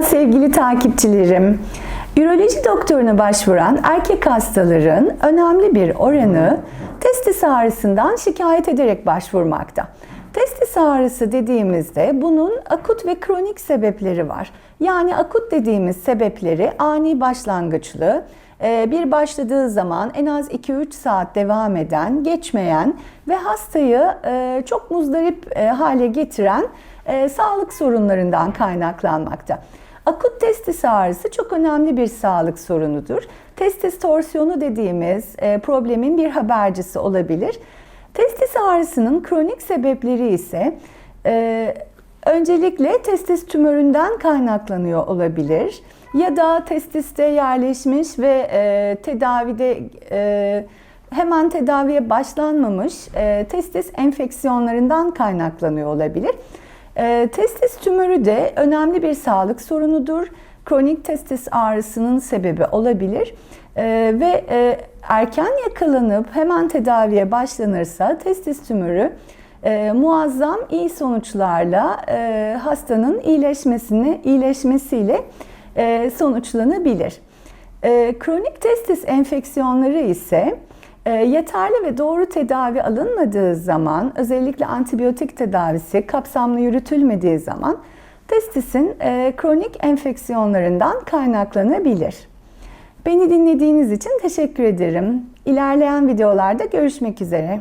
sevgili takipçilerim. Üroloji doktoruna başvuran erkek hastaların önemli bir oranı testis ağrısından şikayet ederek başvurmakta. Testis ağrısı dediğimizde bunun akut ve kronik sebepleri var. Yani akut dediğimiz sebepleri ani başlangıçlı, e, bir başladığı zaman en az 2-3 saat devam eden, geçmeyen ve hastayı e, çok muzdarip e, hale getiren e, sağlık sorunlarından kaynaklanmakta. Akut testis ağrısı çok önemli bir sağlık sorunudur. Testis torsiyonu dediğimiz e, problemin bir habercisi olabilir. Testis ağrısının kronik sebepleri ise e, öncelikle testis tümöründen kaynaklanıyor olabilir ya da testiste yerleşmiş ve e, tedavide e, hemen tedaviye başlanmamış e, testis enfeksiyonlarından kaynaklanıyor olabilir. E, testis tümörü de önemli bir sağlık sorunudur. Kronik testis ağrısının sebebi olabilir E, ve e, erken yakalanıp hemen tedaviye başlanırsa testis tümörü e, muazzam iyi sonuçlarla e, hastanın iyileşmesini iyileşmesiyle e, sonuçlanabilir. E, kronik testis enfeksiyonları ise yeterli ve doğru tedavi alınmadığı zaman, özellikle antibiyotik tedavisi kapsamlı yürütülmediği zaman testisin e, kronik enfeksiyonlarından kaynaklanabilir. Beni dinlediğiniz için teşekkür ederim. İlerleyen videolarda görüşmek üzere.